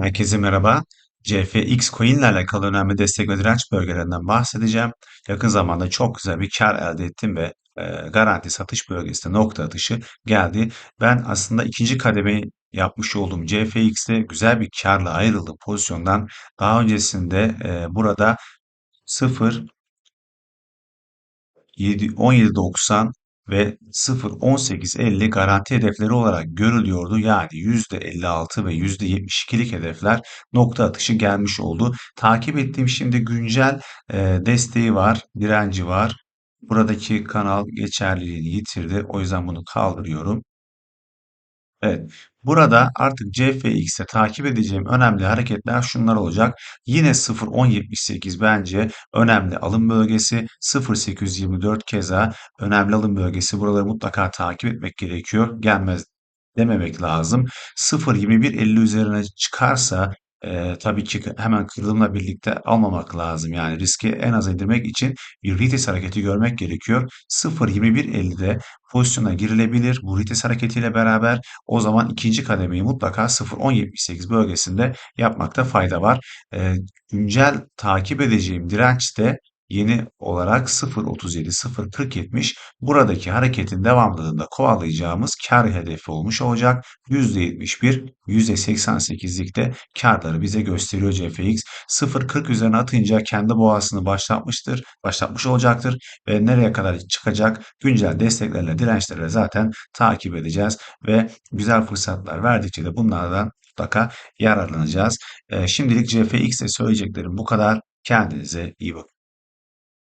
Herkese merhaba. CFX Coin ile alakalı önemli destek ve direnç bölgelerinden bahsedeceğim. Yakın zamanda çok güzel bir kar elde ettim ve e, garanti satış bölgesinde nokta atışı geldi. Ben aslında ikinci kademeyi yapmış olduğum CFX'te güzel bir karla ayrıldım pozisyondan. Daha öncesinde e, burada 0 7, 17.90 ve 0.18.50 garanti hedefleri olarak görülüyordu. Yani %56 ve %72'lik hedefler nokta atışı gelmiş oldu. Takip ettiğim şimdi güncel e, desteği var, direnci var. Buradaki kanal geçerliliğini yitirdi. O yüzden bunu kaldırıyorum. Evet. Burada artık CFX'te takip edeceğim önemli hareketler şunlar olacak. Yine 0.1078 bence önemli alım bölgesi. 0.824 keza önemli alım bölgesi. Buraları mutlaka takip etmek gerekiyor. Gelmez dememek lazım. 0.2150 üzerine çıkarsa e, tabii ki hemen kırılımla birlikte almamak lazım. Yani riski en az indirmek için bir retest hareketi görmek gerekiyor. 0.2150'de pozisyona girilebilir. Bu retest hareketiyle beraber o zaman ikinci kademeyi mutlaka 0.1078 bölgesinde yapmakta fayda var. E, güncel takip edeceğim direnç de yeni olarak 0.37, 0.4070 buradaki hareketin devamlılığında kovalayacağımız kar hedefi olmuş olacak. %71, %88'likte karları bize gösteriyor CFX. 0.40 üzerine atınca kendi boğasını başlatmıştır, başlatmış olacaktır ve nereye kadar çıkacak güncel desteklerle dirençlerle zaten takip edeceğiz ve güzel fırsatlar verdikçe de bunlardan mutlaka yararlanacağız. Ee, şimdilik CFX'e söyleyeceklerim bu kadar. Kendinize iyi bakın.